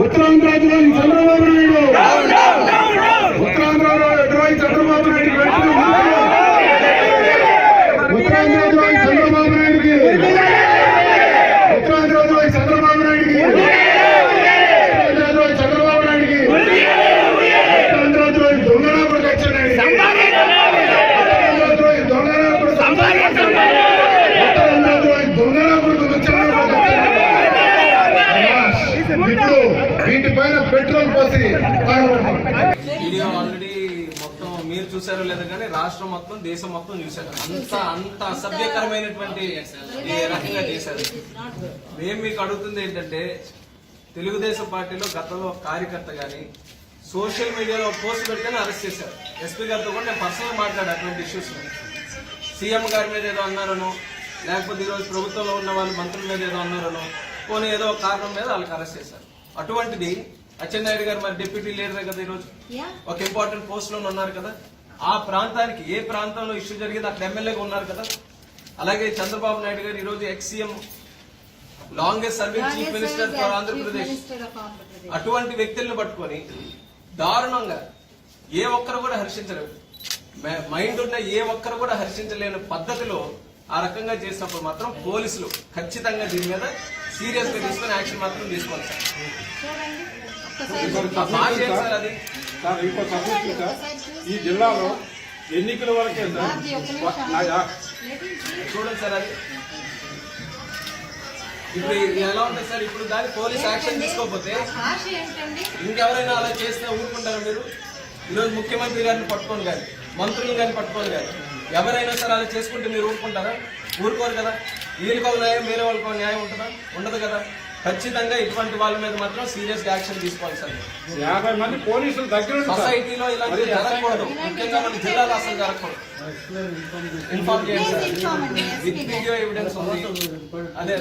ఉత్తరాంధ్రలోని చంద్రబాబు నాయుడు ఇప్పుడు వీటిపైన పెట్రోల్ పోసి వీడియో ఆల్రెడీ మొత్తం మీరు చూసారో లేదో కానీ రాష్ట్రం మొత్తం దేశం మొత్తం చూశారు. అంత అంత అసభ్యకరమైనటువంటి ఈ రకంగా చేశారు? మేము మీకు అడుగుతుంది ఏంటంటే తెలుగుదేశం పార్టీలో గతంలో కార్యకర్త గాని సోషల్ మీడియాలో పోస్ట్ పెడితేనే అరెస్ట్ చేశారు. ఎస్పీ గారితో కూడా నేను పర్సనల్ మాట్లాడాను అటువంటి ఇష్యూస్ సీఎం గారి మీద ఏదో అన్నారనో లేకపోతే ఈరోజు ప్రభుత్వంలో ఉన్న వాళ్ళు మంత్రుల మీద ఏదో అన్నారనో పోనీ ఏదో కారణం మీద వాళ్ళకి అరెస్ట్ చేశారు. అటువంటిది అచ్చెన్నాయుడు గారు మరి డిప్యూటీ లీడరే కదా ఈరోజు? ఒక ఇంపార్టెంట్ పోస్ట్లో ఉన్నారు కదా? ఆ ప్రాంతానికి ఏ ప్రాంతంలో ఇష్యూ జరిగింది? అక్కడ ఎమ్మెల్యేగా ఉన్నారు కదా? అలాగే చంద్రబాబు నాయుడు గారు ఈరోజు ex CM longest service chief minister for Andhra Pradesh అటువంటి వ్యక్తులను పట్టుకొని దారుణంగా ఏ ఒక్కరు కూడా హర్షించరు మ- మైండ్ ఉన్న ఏ ఒక్కరు కూడా హర్షించలేని పద్ధతిలో ఆ రకంగా చేసినప్పుడు మాత్రం పోలీసులు ఖచ్చితంగా దీని మీద సీరియస్గా తీసుకొని యాక్షన్ మాత్రం తీసుకోవాలి సార్. ఆ మాట ఏంటి సార్ అది? సార్ ఇంకో సబ్జెక్ట్ సార్. ఈ జిల్లాలో ఎన్నికల వరకే సార్. చూడండి సార్ అది. ఇప్పుడు ఎలా ఉంటుంది సార్? ఇప్పుడు దాని పోలీస్ యాక్షన్ తీసుకోకపోతే ఇంకెవరైనా అలా చేస్తే ఊరుకుంటారా మీరు? ఈరోజు ముఖ్యమంత్రి గారిని పట్టుకోండి కానీ మంత్రులు గారిని పట్టుకోండి కానీ. ఎవరైనా సరే అలా చేసుకుంటే మీరు ఊరుకుంటారా? ఊరుకోరు కదా? వీళ్ళకి ఒక న్యాయం వేరే వాళ్ళకి ఒక న్యాయం ఉంటుందా? ఉండదు కదా? ఖచ్చితంగా ఇటువంటి వాళ్ళ మీద మాత్రం సీరియస్ యాక్షన్ తీసుకోవాలి సార్. యాభై మంది పోలీసులు దగ్గర. సొసైటీలో ఇలాంటివి జరగకూడదు. ముఖ్యంగా మన జిల్లాలో అసలు జరగకూడదు. ఇన్ఫార్మ్ చేయండి సార్. Inform అండి, విత్ వీడియో ఎవిడెన్స్ ఉంది. అదే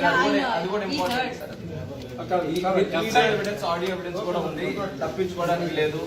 అది కూడా ఇంపార్టెంట్ సార్. అక్కడ ఈ sir, video evidence audio evidence కూడా ఉంది. తప్పించుకోవడానికి లేదు.